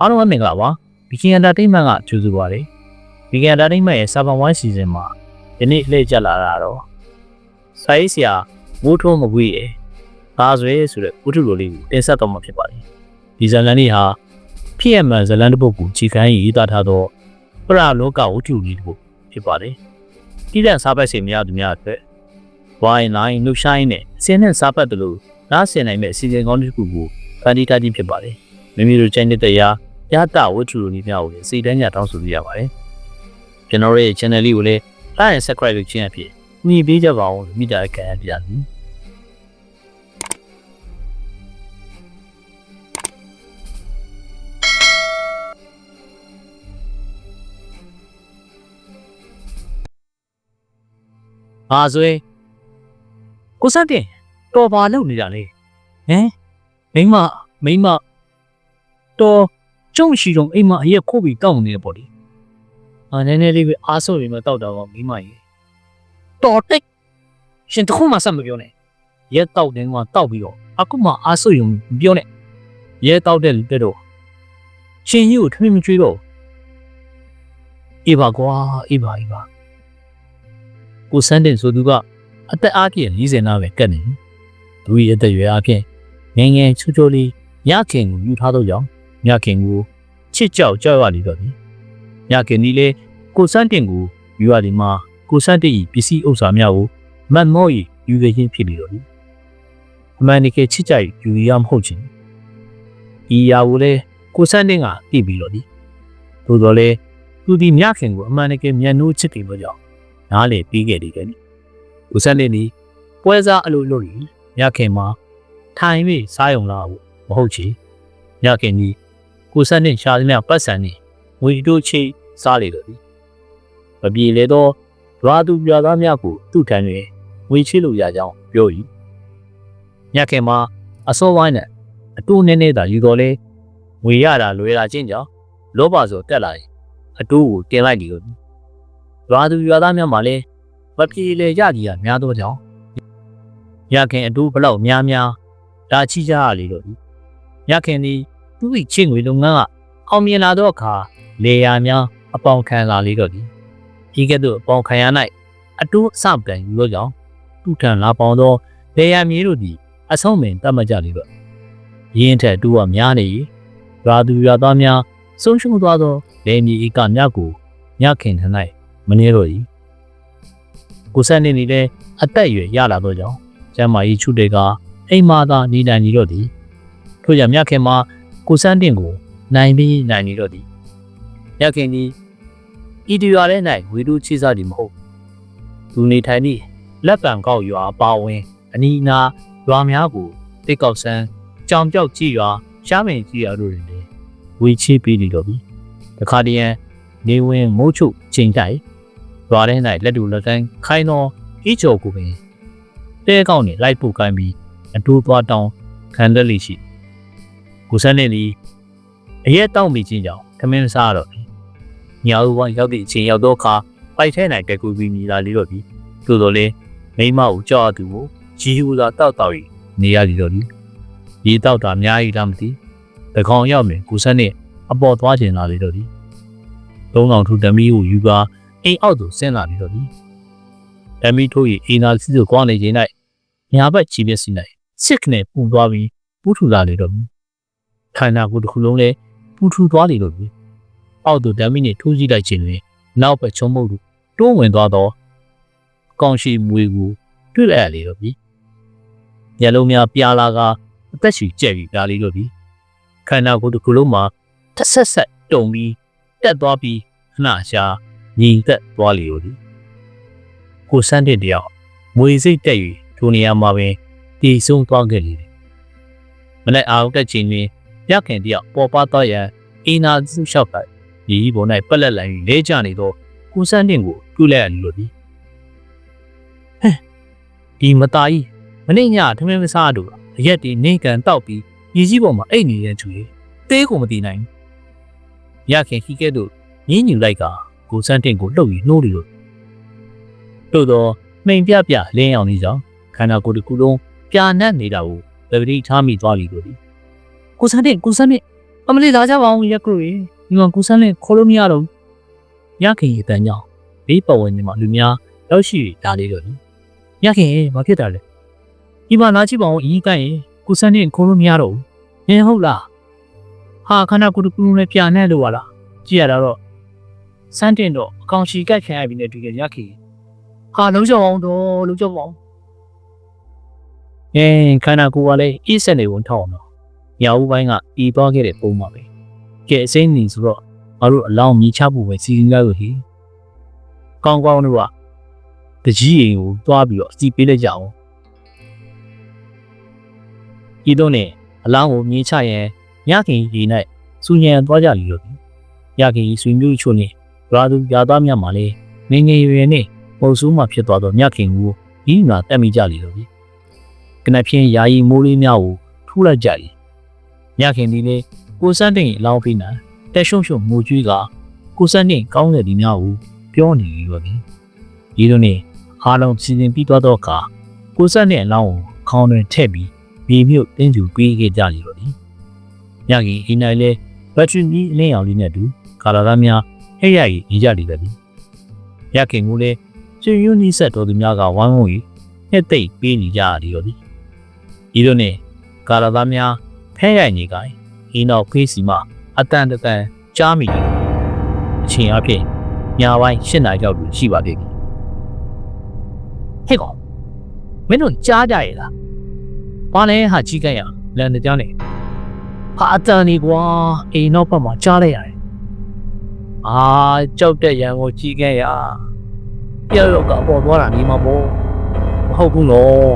အားလုံးပဲမင်္ဂလာပါဘီကင်အန်တာတိတ်မန့်ကကြိုဆိုပါရစေဘီကင်အန်တာတိတ်မန့်ရဲ့စာပန်ဝိုင်းစီဇန်မှာဒီနေ့လှည့်ကျလာတာတော့စာရေးဆရာမိုးထုံးမကွေးရဲ့ဘာဆွဲဆိုတဲ့ဥထုလိုလေးကိုတင်ဆက်တော့မှာဖြစ်ပါတယ်ဒီဇလန်လေးဟာဖြစ်ရမှန်ဇလန်တစ်ပုဒ်ကိုခြေခံရေးသားထားသောပရလောကဝတ္ထုလေးတစ်ပုဒ်ဖြစ်ပါတယ်တိတဲ့စားပတ်စီများသူများအတွက်ဝိုင်းလိုင်းလှူရှိုင်းနဲ့ဆင်းနဲ့စားပတ်တယ်လို့နားဆင်နိုင်မဲ့အစီအစဉ်ကောင်းတစ်ခုကိုဖန်တီးထားခြင်းဖြစ်ပါတယ်မိမိတို့ချိုင်းတဲ့တရား ရတဝတ္ထုလိုနည်းများကိုလည်းစိတ်တန်းကြတောင်းဆိုပြရပါတယ်ကျွန်တော်ရဲ့ channel လေးကိုလည်း like and subscribe လုပ်ခြင်းအဖြစ်ညီပေးကြပါအောင်လို့မိတာခံရပြသည် ဟာဆိုရင်ကိုစံတင်တော်ပါလောက်နေတာလေဟမ်မိမမိမတော် ကျုံရှိတော့အိမ်မှာအရက်ခိုးပြီးတောက်နေတယ်ပေါ့လေအာနည်းနည်းလေးပဲအားဆိုပြီးမှတောက်တာပေါ့မိမကြီးတော်တိတ်ရှင်တခုမှဆက်မပြောနဲ့ရက်တောက်တယ်ကတောက်ပြီးတော့အခုမှအားဆိုရင်မပြောနဲ့ရက်တောက်တဲ့လူတက်တော့ရှင်ကြီးကိုထမင်းမကျွေးတော့အေးပါကွာအေးပါအေးပါကိုစန်းတင်ဆိုသူကအသက်အားဖြင့်40နာပဲကတ်နေသူရဲ့အသက်အရွယ်အားဖြင့်ငယ်ငယ်ချူချူလေးညခင်ကိုယူထားတော့ကြောင်း ညခင်ကိုချစ်ကြောက်ကြောက်ရလိမ့်တော့ပြီညခင်ဒီလေကိုစန်းတင်ကိုယူရဒီမှာကိုစန်းတင်ဤပစ္စည်းဥစ္စာများကိုမတ်မော့ဤယူခဲ့ခြင်းဖြစ်ပြီးတော့ပြီအမှန်တကယ်ချစ်ကြိုက်ယူရမဟုတ်ချင်ဤရာကိုလေကိုစန်းတင်ကသိပြီးတော့ဒီသို့တော်လေသူဒီညခင်ကိုအမှန်တကယ်မျက်နှိုးချစ်တယ်လို့ကြောင့်နားလေပြီးခဲ့တယ်ကဲကိုစန်းတင်ဒီပွဲစားအလိုလိုကြီးညခင်မှာထိုင်ပြီးစားရုံလားဘူးမဟုတ်ချေညခင်ကြီး ကိုစန်းတင်ရှားတဲ့ပတ်စံနေငွေတို့ချိစားလေတော့ဒီမပြေလေတော့ရွာသူရွာသားများကိုသူ့ထံတွင်ငွေချိလို့ရကြောင်းပြော၏ညခင်မှာအစောဝိုင်းနဲ့အတူနည်းနည်းသာယူတော်လဲငွေရတာလွယ်တာချင်းကြောင့်လောဘဆိုတက်လာရင်အတူကိုတင်လိုက်တယ်လို့ရွာသူရွာသားများမှလည်းမပြေလေရကြီးကများတော့ကြောင်းညခင်အတူဘလောက်များများဒါချိကြရလေတော့ဒီညခင်ဒီ သူ့၏ချင်းငွေလုပ်ငန်းကအောင်မြင်လာတော့အခါလေယာများအပေါင်ခံလာလေတော့ဒီဒီကဲ့သို့အပေါင်ခံရ၌အတူအစပန်ယူလို့ကြောင့်သူထံလာပေါင်သောလေယာမြေတို့သည်အဆုံးမင်တတ်မှတ်ကြလေတော့ရင်းထက်တူကများနေရွာသူရွာသားများဆုံးရှုံးသွားသောလေမြေဧကများကိုညခင်ထ၌မနေတော့၏ကိုဆက်နေနေတဲ့အသက်အရွယ်ရလာတော့ကြောင့်ကျမ်းမာရေးချုပ်တွေကအိမ်မာသာနေနိုင်နေတော့သည်ထို့ကြောင့်မြခင်မှာ ကိုစန်းတင်ကိုနိုင်ပြီးနိုင်နေတော့သည်မြခင်ကြီးဤတူရတဲ့၌ဝေဒုချိစားသည်မဟုတ်သူနေထိုင်သည့်လက်ပံကောက်ရွာပါဝင်အနီးနားရွာများကိုတိတ်ကောက်ဆန်းကြောင်ပြောက်ကြည့်ရွာရှားမင်ကြည့်ရွာတို့တွင်လည်းဝေချိပြီးနေတော့ပြီတခါတည်းရန်နေဝင်မိုးချုပ်ချိန်တိုက်ရွာထဲ၌လက်တူလက်တန်းခိုင်းသောဤကျော်ကိုပင်တဲကောက်နှင့်လိုက်ပုတ်ကိုင်းပြီးအတိုးသွားတောင်းခံတက်လိရှိ ကိုစန်းနဲ့လီအရက်တောက်မိခြင်းကြောင့်ခမင်းမစားတော့ဘူးညဦးဝိုင်းရောက်သည့်အချိန်ရောက်တော့အခါပိုက်ထဲ၌ကဲကူပြီးမိလာလေတော့ပြီသို့တော်လည်းမိမကိုကြောက်သူကိုជីဟူလာတောက်တောက်ရီနေရသည်တော့ဒီဒီတောက်တာအများကြီးလားမသိတကောင်ရောက်မယ်ကိုစန်းနဲ့အပေါ်သွားကျင်လာလေတော့ဒီသုံးကောင်ထူတမီးကိုယူကာအိမ်အောက်သို့ဆင်းလာပြီးတော့ဒီတမီးထိုးရီအင်းနာစီကိုကွာနေခြင်း၌ညာဘက်ချီမျက်စိ၌စစ်ကနေပူသွားပြီးပူထူလာလေတော့ ခန္ဓာကိုယ်တစ်ခုလုံးလည်းပူထူသွားလေတော့ပြီအောက်သို့ဓာမီနဲ့ထိုးကြည့်လိုက်ခြင်းတွင်နောက်ဘက်ချုံမုတ်သူတွန်းဝင်သွားသောကောင်းရှိမွေကိုတွေ့လိုက်ရလေတော့ပြီမျက်လုံးများပြာလာကအသက်ရှူကျက်ပြီးပြားလေတော့ပြီခန္ဓာကိုယ်တစ်ခုလုံးမှာတစ်ဆက်ဆက်တုံပြီးတက်သွားပြီးခဏရှာညီသက်သွားလေတော့ဒီကိုစန်းတဲ့တယောက်မွေစိတ်တက်၍ထိုနေရာမှာပင်တည်ဆုံးသွားခဲ့လေတယ်။မနေ့အားကချိန်တွင် ရခင်တယောက်ပေါ်ပါတော့ရန်အင်းနာစုလျှောက်လိုက်ရီကြီးပေါ်၌ပက်လက်လိုင်းလဲကျနေသောကိုစန်းတင်ကိုတူးလိုက်ရလို့သည်။ဟဲ့ဒီမသားကြီးမနေ့ညထမင်းမစားတော့အရက်ဒီနေကန်တောက်ပြီးရီကြီးပေါ်မှာအိတ်နေတဲ့သူကြီးသေးကိုမတည်နိုင်။ရခင်ခိကဲ့သို့ညင်းညူလိုက်ကကိုစန်းတင်ကိုလှုပ်ပြီးနှိုးလို့တို့တော့မိန်ပြပြလင်းအောင်နေကြောင်းခန္ဓာကိုယ်တစ်ခုလုံးပြာနတ်နေတာကိုဗပတိထားမိသွားပြီလို့ဒီ ကိုစန်းတဲ့ကိုစန်းနဲ့အမလေးလာကြပါအောင်ရက်ကူရေဒီမှာကူဆန်းနဲ့ခေါ်လို့မရတော့ရခင်ရေတန်းကြောင့်ဘေးပတ်ဝန်းကျင်မှာလူများရောက်ရှိလာလေတော့ရခင်ရေဘာဖြစ်တာလဲဒီမှာလာကြည့်ပါအောင်အင်းကိုင်းရေကူဆန်းနဲ့ခေါ်လို့မရတော့ဘူးဟင်ဟုတ်လားဟာခဏကူတူကူနဲ့ပြာနဲ့လို့ပါလားကြည့်ရတာတော့စန်းတင်တော့အကောင်ချီကတ်ခံရပြီနဲ့တွေ့ကြရခင်ဟာလုံးကြောအောင်တော့လုံးကြောအောင်အင်းခန္ဓာကိုယ်ကလည်းအေးဆက်နေဝန်ထောက်အောင်တော့ ညာဦးပိုင်းကဤသွားခဲ့တဲ့ပုံမှာပဲကဲအစိမ့်နေဆိုတော့ငါတို့အလောင်းမြီချဖို့ပဲစီစဉ်ကြလို့ဟိကောင်းကောင်းတို့ကတကြီးရင်ကိုသွားပြီးတော့အစီပေးလိုက်ကြအောင်ဤတော့နဲ့အလောင်းကိုမြီချရင်ညခင်ရီ၌စူညံသွားကြလိမ့်လို့ညခင်ရီဆွေမျိုးချို့နဲ့ရွာသူရွာသားများမှလည်းငငယ်ရွယ်နဲ့ပုံစိုးမှဖြစ်သွားတော့ညခင်ကိုဒီမှာတက်မိကြလိမ့်လို့ကနဖြင်းယာယီမိုးလေးများကိုထူလိုက်ကြ၏ ညခင်ဒီလေကိုစန်းတင်အလောင်းဖိနာတက်ရှုံရှုံငိုကြွေးကကိုစန်းတင်ကောင်းတဲ့ဒီများကိုပြောနေပြီပဲဒီလိုနဲ့အားလုံးစီစဉ်ပြီးသွားတော့အခါကိုစန်းတင်အလောင်းကိုခေါင်းတွင်ထည့်ပြီးမြေမြုပ်တင်းကျူပေးခဲ့ကြလိမ့်လို့ဒီညခင်ဒီနိုင်လေဘက်ထရီကြီးအလင်းရောင်လေးနဲ့တူကာလာသားများဟဲ့ရကြီးညီကြလိမ့်ပဲဒီညခင်ကလည်းရှင်ယူနီဆက်တော်သူများကဝမ်းဝုန်းကြီးနှစ်သိမ့်ပေးနေကြရတယ်ရောဒီဒီလိုနဲ့ကာလာသားများ ဖဲရိုက်နေကြရင်ဒီနောက်ဖေးစီမှာအတန်တန်ကြားမိတယ်အချိန်အဖြစ်ညာပိုင်း၈နာရီလောက်ရှိပါသေးတယ်ဟဲ့ကောင်မင်းတို့ကြားကြရဲ့လားဘာလဲဟာကြီးကက်ရလန်တကြောင်းနေဟာအတန်နေကွာအိမ်နောက်ဘက်မှာကြားလိုက်ရတယ်အာကြောက်တဲ့ရန်ကိုကြီးကက်ရပြောက်ရောက်ကပေါ်သွားတာဒီမှာပေါ့မဟုတ်ဘူးနော်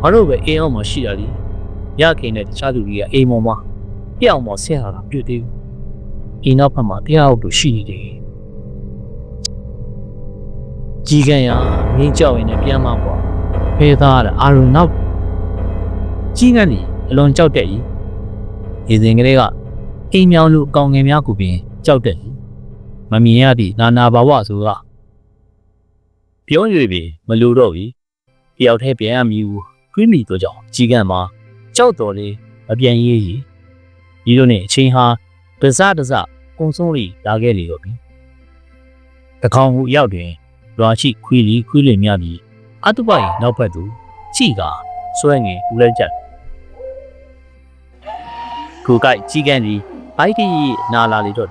ဘာလို့ပဲအိမ်အောင်မှရှိတာလी ရခင်တဲ့တခြားသူတွေကအိမ်ပေါ်မှာပြောင်းပေါ်ဆက်လာတာပြုတ်သေးဘူးအိမ်နောက်ဘက်မှာတရားဟုတ်လို့ရှိနေတယ်ကြီးကန်ရမင်းကြောက်ရင်လည်းပြန်มาပေါ့ဖေးသားရအာရုံနောက်ကြီးကန်ဒီအလွန်ကြောက်တဲ့ဤဒီစဉ်ကလေးကအိမ်မြောင်လူအကောင်ငယ်များကိုပင်ကြောက်တဲ့ဤမမြင်ရသည့်နာနာဘာဝဆိုကပြော၍ပြီမလိုတော့ပြီတယောက်တည်းပြန်ရမည်ဘူးတွေးမိတော့ကြောင့်ကြီးကန်မှာ ကြောက်တော်လေးမပြန်ရေးကြီးဒီလိုနဲ့အချိန်ဟာတစတစကုံဆုံးလေးလာခဲ့လေတော့ပြီတကောင်ဟူရောက်တွင်ရွာရှိခွေးလီခွေးလင်များပြီးအတုပရဲ့နောက်ဘက်သို့ကြည့်ကစွဲငင်ဦးလဲကြကိုကိုက်ကြီးကန်ဒီဘိုက်တီနာလာလေတော့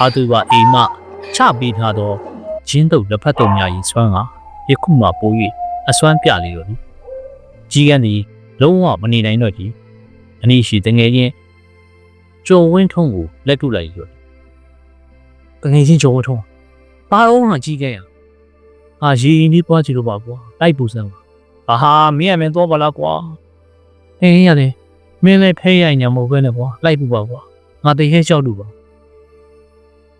အတုပအိမ်မချပေးထားသောဂျင်းတုပ်လက်ဖက်တုံများ၏စွမ်းကယခုမှပိုး၍အစွမ်းပြလေတော့သည်ကြီးကန်းသည် လုံးဝမနေနိုင်တော့ကြီးအနည်းရှိတငယ်ချင်းကျော်ဝင်းထုံးကိုလက်ထုလိုက်ရောတငယ်ချင်းကျော်ဝင်းထုံးပါအောင်ဟာကြီးကန်းရအာရီအင်းဒီပွားကြည့်လို့ပါကွာလိုက်ပူစမ်းပါဟာမင်းရမင်းတော့ပါလားကွာအေးရတယ်မင်းလည်းဖဲရိုင်ညာမဟုတ်ပဲနဲ့ကွာလိုက်ပူပါကွာငါတည်ခဲလျှောက်လို့ပါ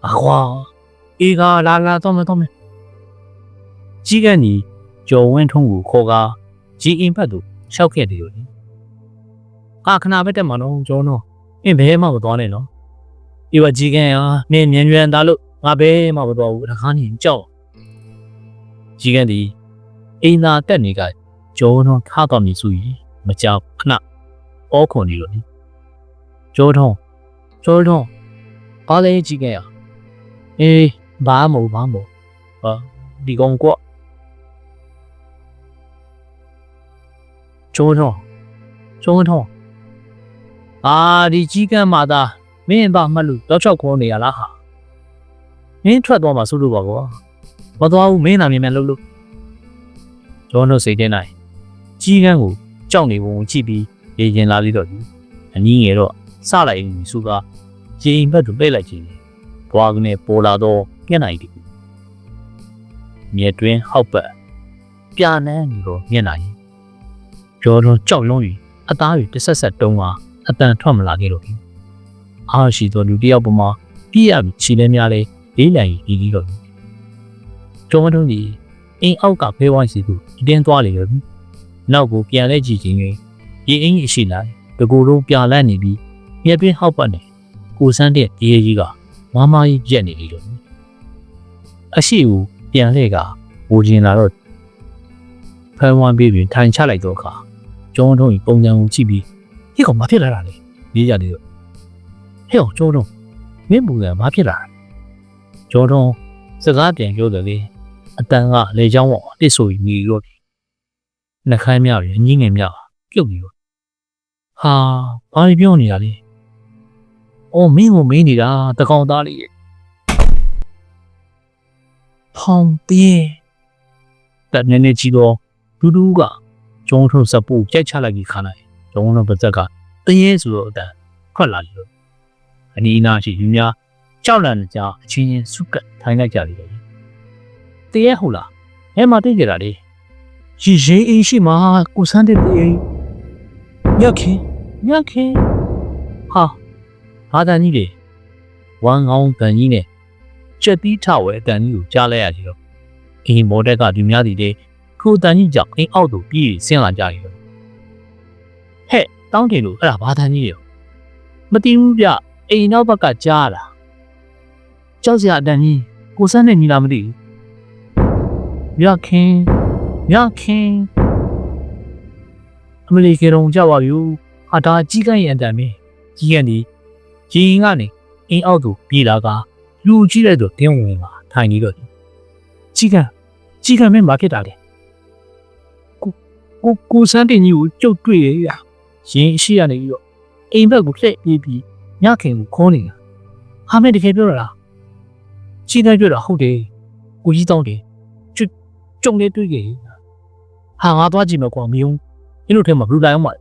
အကွာအေးကလာလာတော့မတော့မကြီးကန်းကြီးကျော်ဝင်းထုံးကိုခေါ်ကားဂျီအင်ဘတ်တို့ ရှောက်ခဲ့တယ်လို့အာခဏပဲတက်မှာနော်ကျော်နော်အင်းဘဲမှမသွားနဲ့နော်ဒီကကြီးကန်ရနင်းမြန်မြန်သားလို့ငါဘဲမှမသွားဘူးတခါနေကြောက်ကြီးကန်ဒီအိမ်သာတက်နေကကျော်နော်ခါတော်မီစုကြီးမကြောက်ခဏအောခွန်နေလို့ကျော်ထုံးကျော်ထုံးအားလေးကြီးကန်ရအေးဘာမို့ဘာမို့ဟာဒီကောင်ကွ ကျိုးထုံးကျိုးထုံးအာဒီကြီးကန်းမာသားမင်းဘာမှတ်လို့တော့ချောက်ခေါ်နေရလားဟာမင်းထွက်သွားမှာစိုးလို့ပါကွာမသွားဘူးမင်းသာမြင်မြန်လှုပ်လို့ကျောင်းတို့စိတ်ထဲနိုင်ကြီးကန်းကိုကြောက်နေပုံကြည့်ပြီးရေရင်လာပြီးတော့ဒီအနည်းငယ်တော့စလိုက်ရင်စုကဂျင်းဘက်တို့ပြိတ်လိုက်ခြင်းဘွားကနေပေါ်လာတော့မျက်နှာကြီးမြက်တွင်ဟောက်ပတ်ပြာနန်းနေတော့မျက်နှာကြီး ရောတွန်ကြောက်လွန်း၍အသားတွေတဆက်ဆက်တုံးသွားအတန်ထွက်မလာခဲ့တော့ဘူးအားရှိသောလူတစ်ယောက်ပေါ်မှာပြည့်ရပြီးခြေလဲများလဲလေးလံကြီးဒီဒီတော့ကျောင်းထုံးကြီးအင်းအောက်ကဖဲဝိုင်းစီသူအတင်းသွားလေရောနောက်ကိုပြန်လဲကြည့်ခြင်းရင်ရေအင်းကြီးရှိလာတကူလုံးပြလန့်နေပြီးမြက်ပင်ဟောက်ပတ်နေကိုစန်းတဲ့ဒီရေကြီးကမမကြီးရက်နေလေတော့အရှိကိုပြန်လှည့်ကဝူကျင်လာတော့ဖဲဝိုင်းပြီးပြီးထိုင်ချလိုက်တော့အခါ ကျောင်းထုံးကြီးပုံစံကိုကြည့်ပြီးဟေ့ကောင်မဖြစ်လာတာလေရေးရတယ်တော့ဟဲ့အောင်ကျော်တော့မင်းပူကမဖြစ်လာကျော်တော့စကားပြန်ပြောတယ်လေအတန်ကလေချောင်းပေါ်တစ်ဆိုညီရောနှခိုင်းမြောက်ရညင်းငယ်မြောက်ပြုတ်ပြီးတော့ဟာဘာလို့ပြောနေတာလဲအော်မင်းကိုမေးနေတာတကောင်သားလေးရဲ့ဖောင်ပြေးတဲ့နည်းနည်းကြီးတော့ဒူးဒူးက ကျုံထုံးစပူကြိုက်ချလိုက်ပြီးခါလိုက်ကျုံတော့ပါဇက်ကတရေဆိုတော့အတန်ထွက်လာလို့အနီးနားရှိယူများကြောက်လန့်ကြအချင်းချင်းစုကတ်ထိုင်လိုက်ကြတယ်တရေဟုတ်လားအဲမှာတိတ်ကြတာလေရီရေးအင်းရှိမှာကိုစန်းတဲ့တရေညက်ခင်ညက်ခင်ဟာဟာတန်ကြီးလေဝမ်ကောင်းတန်ကြီးနဲ့ကြက်သီးထဝဲအတန်ကြီးကိုကြားလိုက်ရစီတော့အင်းမော်ဒက်ကဒီများစီတဲ့ ခုတန်ကြီးကြောင့်အင်းအောက်သို့ပြေးဆင်းလာကြတယ်ဟဲ့တောင်းတင်လို့အဲ့ဒါဘာတန်ကြီးရောမသိဘူးဗျအိမ်နောက်ဘက်ကကြားလာကြောက်စရာအတန်ကြီးကိုစန်းနဲ့ညီလာမသိဘူးညခင်ညခင်အမလီကေရုံကြောက်ပါယူဟာဒါကြီးကန်းရဲ့အတန်မင်းကြီးကန်ဒီကြီးကနေအင်းအောက်သို့ပြေးလာကလူကြီးတဲ့သူတင်းဝင်လာထိုင်နေတော့ကြီးကန်ကြီးကန်မင်းဘာဖြစ်တာလဲကို ကိုကိုစန်းတင်ကြီးကိုကြုတ်တွေ့ရရရင်ရှိရနေပြီးတော့အိမ်ဘက်ကိုလှည့်ပြေးပြီးညခင်ကိုခေါ်နေတာဟာမဲတကယ်ပြောရလားကြီးတဲ့ပြောတာဟုတ်တယ်ကိုကြီးတောင်းတယ်ကျွကြုံနေတွေ့ခဲ့ဟာငါသွားကြည့်မယ်ကွာမယုံအင်းတို့ထဲမှာဘလူးလိုက်အောင်ပါ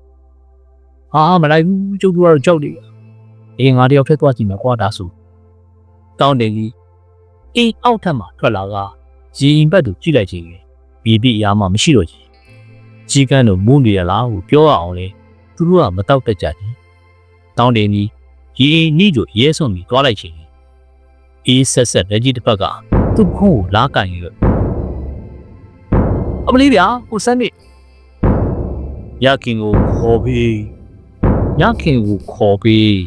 ဟာမလိုက်ဘူးကျုပ်တို့ကတော့ကြောက်နေအေးငါတယောက်ထက်သွားကြည့်မယ်ကွာဒါဆိုတောင်းတယ်ကြီးအေးအောက်ထပ်မှာထွက်လာကရင်ဘက်ကိုကြည့်လိုက်ချင်တယ်ပြီးပြီးအရာမှမရှိတော့ကြီး ကြီးကန်းတို့မူးနေရလားဟုပြောရအောင်လေသူတို့ကမတောက်တတ်ကြကြီးတောင်းတယ်ကြီးရီနီးတို့ရဲစွန်ပြီးသွားလိုက်ချင်အေးဆက်ဆက်လက်ကြီးတစ်ဖက်ကသူ့ဖုန်းကိုလာကန်ရအမလေးဗျာကိုစန်းနေရခင်ကိုခေါ်ပြီးရခင်ကိုခေါ်ပြီး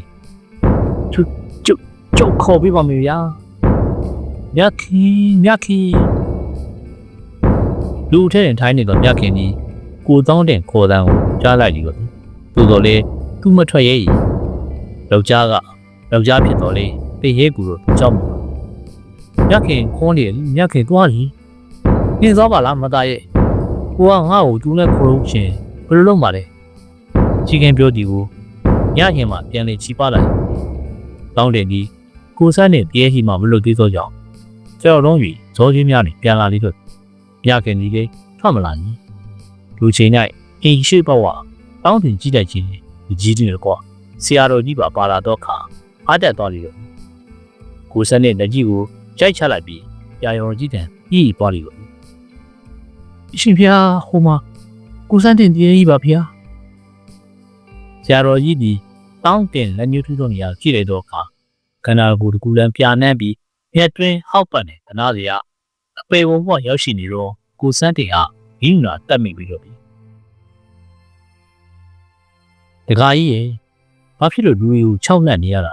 ကျုပ်ကျုပ်ကျုပ်ခေါ်ပြီးပါမယ်ဗျာရခင်ရခင်လူထဲရင်ထိုင်းနေတော့ရခင်ကြီး ကိုတောင်းတဲ့ခေါ်တန်းကိုကြားလိုက်ပြီတော့သို့တော်လေသူ့မထွက်ရဲ့ယောက်ျားကယောက်ျားဖြစ်တော်လေတေရဲကူတော့ကြောက်မှာရခင်ခေါ်နေရခင်သွားပြီနင်သွားပါလားမသားရဲ့ကိုကငါ့ကိုသူနဲ့ခေါ်လို့ရှင်ဘယ်လိုလုပ်မှာလဲချီကင်ပြောဒီကိုညခင်မှာပြန်လေချီပါလာတောင်းတယ်ဒီကိုဆန်းနဲ့ပြဲဟီမှာမလွတ်သေးသောကြောင့်ကြောက်တော့၍ဇောချင်းများနဲ့ပြန်လာလိမ့်တော့ညခင်ဒီကထွက်မလာနီ လူချင်း၌အိမ်ရှိဘဝတောင်းတင်ကြည့်လိုက်ခြင်းဒီကြီးတယ်ကွာဆရာတော်ကြီးပါပါလာတော့ခါအားတက်သွားလိမ့်တော့ကိုဆန်းနဲ့လက်ကြီးကိုကြိုက်ချလိုက်ပြီးရာယုံကြီးတန်ပြီးသွားလိမ့်တော့အရှင်ဖျားဟိုမှာကိုစန်းတင်တည်းကြီးပါဖျားဆရာတော်ကြီးဒီတောင်းတင်လက်ညှိုးထူးတော့နေရကြည့်လိုက်တော့အခါခန္ဓာကိုယ်တစ်ခုလမ်းပြာနှမ်းပြီးမြက်တွင်းဟောက်ပတ်နေတနာစရာအပေဝဘရောက်ရှိနေတော့ကိုစန်းတင်ဟာ ဂိညာတက်မိပြီးတော့ပြီတခါကြီးရေဘာဖြစ်လို့လူတွေကိုခြောက်လန့်နေရတာ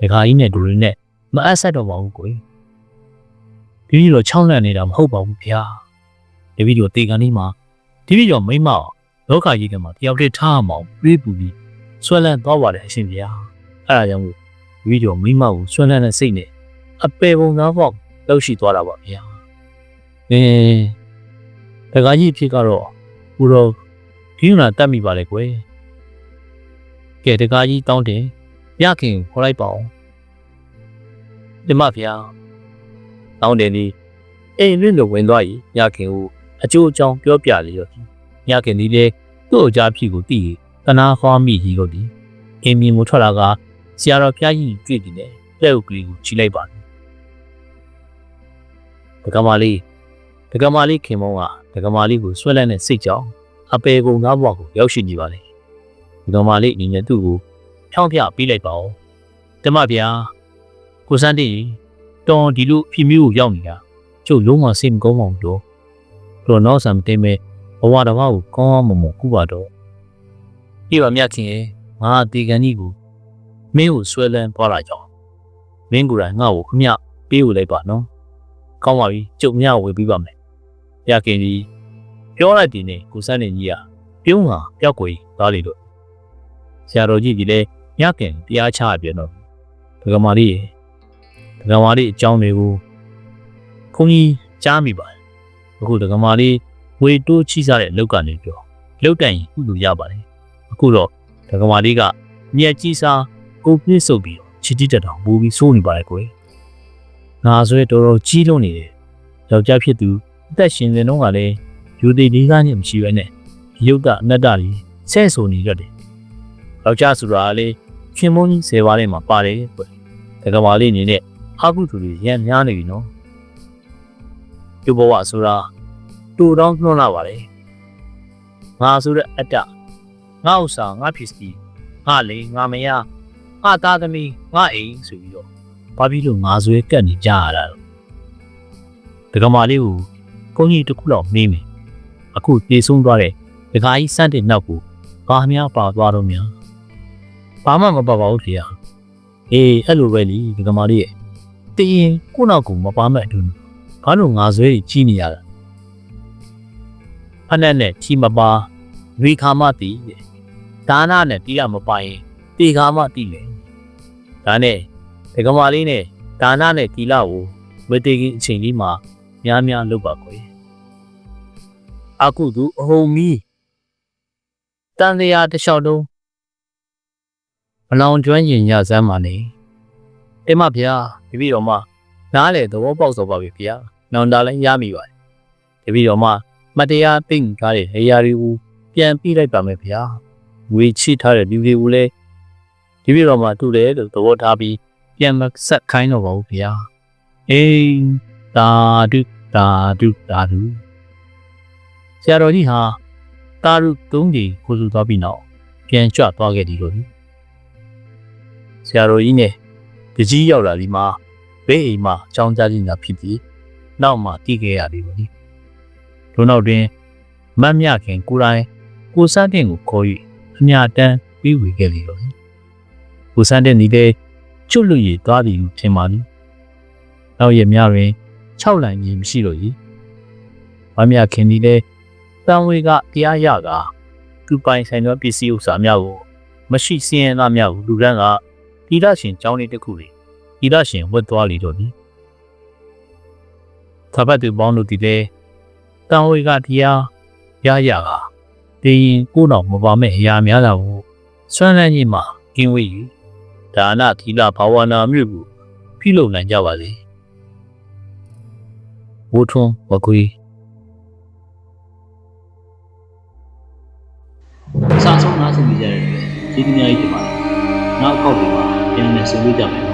တခါကြီးနဲ့လူတွေနဲ့မအပ်ဆက်တော့ပါဘူးကိုဒီလိုတော့ခြောက်လန့်နေတာမဟုတ်ပါဘူးဗျာဒီဗီဒီယိုတေကန်လေးမှာဒီဗီဒီယိုမိမလောကကြီးကမှာတယောက်တည်းထားအောင်ပြေးပူပြီးဆွဲလန်းသွားပါတယ်အရှင်ဗျာအဲ့ဒါကြောင့်ဗီဒီယိုမိမကိုဆွဲလန်းတဲ့စိတ်နဲ့အပေပုံသားပေါက်လောက်ရှိသွားတာပါဗျာအင်း တခါကြီးဖြစ်ကတော့ဘူတော့ဒီနာတတ်မိပါလေကွယ်ကဲတခါကြီးတောင်းတယ်ရခင်ခေါ်လိုက်ပါအောင်ဒီမဗျာတောင်းတယ်ဒီအိမ်လွင့်လို့ဝင်သွားရင်ရခင်ကိုအကျိုးအကြောင်းပြောပြလေရောညခင်ဒီလေသူ့အကြဖြစ်ကိုတည်တနာဟွာမိကြီးကိုဒီအင်းမြင်ကိုထွက်လာကဆရာတော်ဖျားကြီးတွေ့တယ်လက်ဥကလေးကိုချီလိုက်ပါတယ်ဒကမာလေးဒကမာလေးခင်မောင်းက ဒကမာလေးကိုဆွဲလန်းတဲ့စိတ်ကြောင့်အပေကုံသားဘွားကိုရောက်ရှိနေပါလေဒကမာလေးအနေနဲ့သူ့ကိုဖြောင်းပြပေးလိုက်ပါဦးတမဗျာကိုစန်းတီတော်ဒီလိုဖြစ်မျိုးကိုရောက်နေတာကျုပ်လုံးဝစိတ်မကောင်းပါဘူးတော့တော့နောက်ဆံမတင်မဲ့ဘဝတစ်ပါးကိုကောင်းအောင်မမကုပါတော့ပြပါမြတ်ခင်ရဲ့ငါတေကန်ကြီးကိုမင်းကိုဆွဲလန်းသွားလာကြောင်းမင်းကိုယ်တိုင်ငါ့ကိုခမပေးဦးလိုက်ပါနော်ကောင်းပါပြီကျုပ်မြဝေပြီးပါမယ် ရခင်ကြီးပြောလိုက်တယ်နဲ့ကိုစန်းနေကြီးကပြုံးဟာပျောက်ကွယ်သားလေလို့ဆရာတော်ကြီးကြီးလည်းညကင်တရားချရပြန်တော့ဒကမာလေးရေဒကမာလေးအကြောင်းတွေကိုခွန်ကြီးကြားမိပါတယ်အခုဒကမာလေးဝေတိုးချိစားတဲ့အလုပ်ကနေပြောလောက်တိုင်ကုလူရပါတယ်အခုတော့ဒကမာလေးကမြက်ကြီးစားကိုပြည့်စုပ်ပြီးတော့ချီတိတက်တောင်ပူပြီးစိုးနေပါတယ်ကွယ်ငါဆိုရတော်တော်ကြီးလုံးနေတယ်ယောက်ျားဖြစ်သူ အသက်ရှင်နေတော့ကလည်းယူသေးလေးကားနဲ့မရှိဘဲနဲ့ရုပ်ကအနတ္တကြီးဆဲဆိုနေရတယ်ယောက်ျားဆိုတာကလေရှင်မုန်းကြီးဆယ်ပါးထဲမှာပါတယ်ကွယ်ဒကမာလေးအနေနဲ့အကုသူတွေရမ်းများနေပြီနော်ကျုပ်ဘဝဆိုတာတူတောင်းနှွှန်းလာပါတယ်ငါဆိုတဲ့အတ္တငါဥစ္စာငါဖြစ်စီငါလေငါမရငါသားသမီးငါအိမ်ဆိုပြီးတော့ဘာဖြစ်လို့ငါဆွဲကတ်နေကြရတာလဲဒကမာလေးကို ကုန်းကြီးတစ်ခုလောက်မေးမယ်အခုတေဆုံးသွားတဲ့ဒကာကြီးစန့်တဲ့နောက်ကိုဘာများပါသွားတော့များဘာမှမပါပါဘူးဖေ။အေးအဲ့လိုပဲလीဒကမာလေးရဲ့တည်ရင်ကိုယ့်နောက်ကိုမပါမဲ့အတူဘာလို့ငါဆွဲကြီးနေရတာဖက်နဲ့နဲ့ထီမပါဝေခါမတည်တဲ့ဒါနနဲ့တီးရမပိုင်တေခါမတည်လေဒါနဲ့ဒကမာလေးနဲ့ဒါနနဲ့တီလာကိုမတေခင်အချိန်လေးမှာ များများလုပ်ပါကွယ်အခုသူအဟုံမီတန်တရားတစ်လျှောက်လုံးမလောင်ကျွမ်းရင်ညစမ်းပါနေတင်မဗျာဒီပြီတော့မှနားလေသဘောပေါက်စောပါပြီဗျာနောင်တာလည်းရမိပါတယ်ဒီပြီတော့မှမတရားသိမ့်ထားတဲ့အရာတွေကိုပြန်ပြလိုက်ပါမယ်ဗျာဝေချိထားတဲ့လူတွေကိုလည်းဒီပြီတော့မှတူတယ်လို့သဘောထားပြီးပြန်မဆက်ခိုင်းတော့ပါဘူးဗျာအေးတာဒု တာဒုတာဒုဆရာတော်ကြီးဟာတာရုသုံးကြီးခိုးစုသွားပြီးနောက်ပြန်ကြွသွားခဲ့တယ်လို့ဆရာတော်ကြီးနဲ့တကြီးရောက်လာဒီမှာဘေးအိမ်မှာအကြောင်းကြားခြင်းသာဖြစ်ပြီးနောက်မှတည်ခဲ့ရတယ်လို့ဒီနောက်တွင်မတ်မြခင်ကိုယ်တိုင်ကိုစန်းတင်ကိုခေါ်၍အမြတမ်းပြီးဝေခဲ့လေတော့ကိုစန်းတင်ဒီလေကျွတ်လွရည်သွားသည်ဟုထင်ပါသည်နောက်ရမြတွင် 6လန်ကြီးမရှိတော့၏မတ်မြခင်ဒီလေတန်ဝေကတရားရကသူပိုင်ဆိုင်သောပစ္စည်းဥစ္စာများကိုမရှိစင်းရသားများကိုလူရန်ကတိရရှင်ကျောင်းလေးတစ်ခုလေတိရရှင်ဝတ်သွားလေတော့သည်သဘတ်သူပေါင်းတို့ဒီလေတန်ဝေကတရားရရကတင်းရင်ကိုယ်တော်မပါမဲ့အရာများတာကိုဆွမ်းလန်းကြီးမှာကင်းဝေး၍ဒါနသီလဘာဝနာမြို့ကိုပြုလုပ်နိုင်ကြပါစေ ဝထွန်းဝကွေးစာဆုံးနားဆင်ကြရတဲ့ကျေးဇူးများကြီးတင်ပါတယ်နောက်အခေါက်တွေမှာပြန်လည်ဆုံတွေ့ကြမယ်